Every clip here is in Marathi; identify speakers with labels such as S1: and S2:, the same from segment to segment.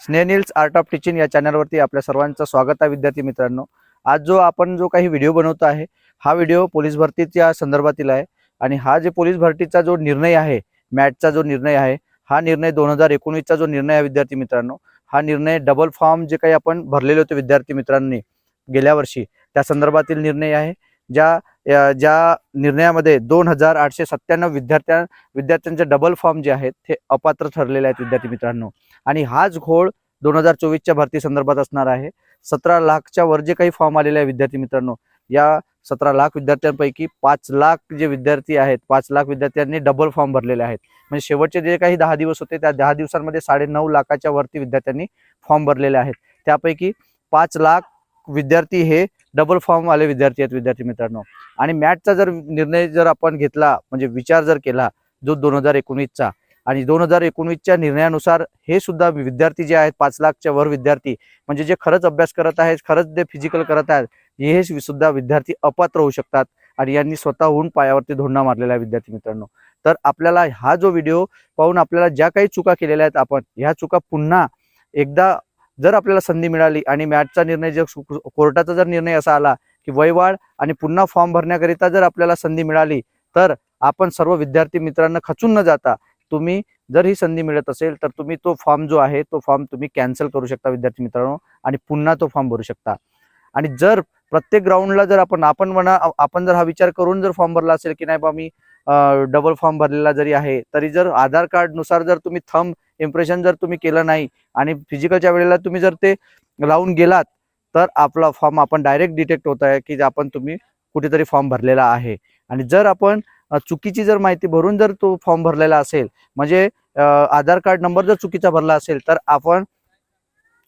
S1: स्नेनिल्स आर्ट ऑफ टीचिंग या चॅनलवरती आपल्या सर्वांचं स्वागत आहे विद्यार्थी मित्रांनो. आज जो आपण जो काही व्हिडिओ बनवतो आहे हा व्हिडिओ पोलीस भरतीच्या संदर्भातील आहे आणि हा जे पोलीस भरतीचा जो निर्णय आहे मॅटचा जो निर्णय आहे हा निर्णय दोन हजार एकोणीसचा जो निर्णय आहे विद्यार्थी मित्रांनो हा निर्णय डबल फॉर्म जे काही आपण भरलेले होते विद्यार्थी मित्रांनी गेल्या वर्षी त्या संदर्भातील निर्णय आहे ज्या ज्या निर्णयामध्ये दोन हजार आठशे सत्त्याण्णव विद्यार्थ्या विद्यार्थ्यांचे डबल फॉर्म जे आहेत ते अपात्र ठरलेले आहेत विद्यार्थी मित्रांनो. आणि हाच घोळ दोन हजार चोवीसच्या भरती संदर्भात असणार आहे. सतरा लाखच्या वर जे काही फॉर्म आलेले आहे विद्यार्थी मित्रांनो या सतरा लाख विद्यार्थ्यांपैकी पाच लाख जे विद्यार्थी आहेत पाच लाख विद्यार्थ्यांनी डबल फॉर्म भरलेले आहेत. म्हणजे शेवटचे जे काही दहा दिवस होते त्या दहा दिवसांमध्ये साडे नऊ लाखाच्या वरती विद्यार्थ्यांनी फॉर्म भरलेले आहेत. त्यापैकी पाच लाख विद्यार्थी हे डबल फॉर्मवाले विद्यार्थी आहेत विद्यार्थी मित्रांनो. आणि मॅटचा जर निर्णय जर आपण घेतला म्हणजे विचार जर केला जो दोन हजार एकोणीसचा आणि दोन हजार एकोणीसच्या निर्णयानुसार हे सुद्धा विद्यार्थी जे आहेत पाच लाखच्या वर विद्यार्थी म्हणजे जे खरंच अभ्यास करत आहेत खरंच जे फिजिकल करत आहेत हे सुद्धा विद्यार्थी अपात्र होऊ शकतात. आणि यांनी स्वतःहून पायावरती धोंडा मारलेला आहे विद्यार्थी मित्रांनो. तर आपल्याला हा जो व्हिडिओ पाहून आपल्याला ज्या काही चुका केलेल्या आहेत आपण ह्या चुका पुन्हा एकदा जर आपल्याला संधी मिळाली आणि मॅचचा निर्णय जर कोर्टाचा जर निर्णय असा आला की वयवाढ आणि पुन्हा फॉर्म भरण्याकरिता जर आपल्याला संधी मिळाली तर आपण सर्व विद्यार्थी मित्रांना खचून न जाता तुम्ही जर ही संधी मिळत असेल तर तुम्ही तो फॉर्म जो आहे तो फॉर्म तुम्ही कॅन्सल करू शकता विद्यार्थी मित्रांनो आणि पुन्हा तो फॉर्म भरू शकता. आणि जर प्रत्येक ग्राउंडला जर आपण आपण म्हणा आपण जर हा विचार करून जर फॉर्म भरला असेल की नाही बा मी डबल फॉर्म भरलेला जरी आहे तरी जर आधार कार्डनुसार जर तुम्ही थंब इम्प्रेशन जर तुम्ही केलं नाही आणि फिजिकलच्या वेळेला तुम्ही जर ते लावून गेलात तर आपला फॉर्म आपण डायरेक्ट डिटेक्ट होत आहे की आपण तुम्ही कुठेतरी फॉर्म भरलेला आहे. आणि जर आपण चुकीची जर माहिती भरून जर तो फॉर्म भरलेला असेल म्हणजे आधार कार्ड नंबर जर चुकीचा भरला असेल तर आपण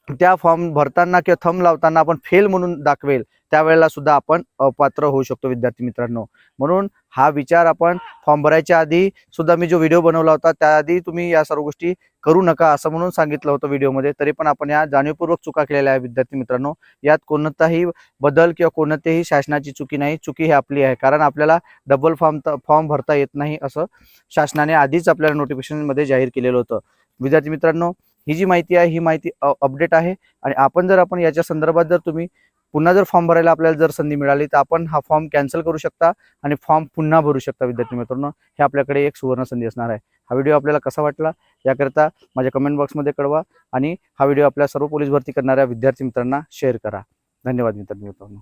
S1: त्या फॉर्म भरताना किंवा थंब लावताना आपण फेल म्हणून दाखवेल त्यावेळेला सुद्धा आपण अपात्र होऊ शकतो विद्यार्थी मित्रांनो. म्हणून हा विचार आपण फॉर्म भरायच्या आधी सुद्धा मी जो व्हिडिओ बनवला होता त्याआधी तुम्ही या सर्व गोष्टी करू नका असं म्हणून सांगितलं होतं व्हिडिओमध्ये तरी पण आपण या जाणीवपूर्वक चुका केलेल्या आहे विद्यार्थी मित्रांनो. यात कोणताही बदल किंवा कोणत्याही शासनाची चुकी नाही चुकी ही आपली आहे. कारण आपल्याला डबल फॉर्म फॉर्म भरता येत नाही असं शासनाने आधीच आपल्याला नोटिफिकेशनमध्ये जाहीर केलेलं होतं. विद्यार्थी मित्रांनो ही जी माहिती आहे ही माहिती अपडेट आहे. आणि आपण जर आपण याच्या संदर्भात जर तुम्ही पुन्हा जर फॉर्म भरायला आपल्याला जर संधी मिळाली तर आपण हा फॉर्म कॅन्सल करू शकता आणि फॉर्म पुन्हा भरू शकता विद्यार्थी मित्रांनो. हे आपल्याकडे एक सुवर्ण संधी असणार आहे. हा व्हिडिओ आपल्याला कसा वाटला याकरिता माझ्या कमेंट बॉक्समध्ये कळवा आणि हा व्हिडिओ आपल्या सर्व पोलीस भरती करणाऱ्या विद्यार्थी मित्रांना शेअर करा. धन्यवाद मित्रांनो.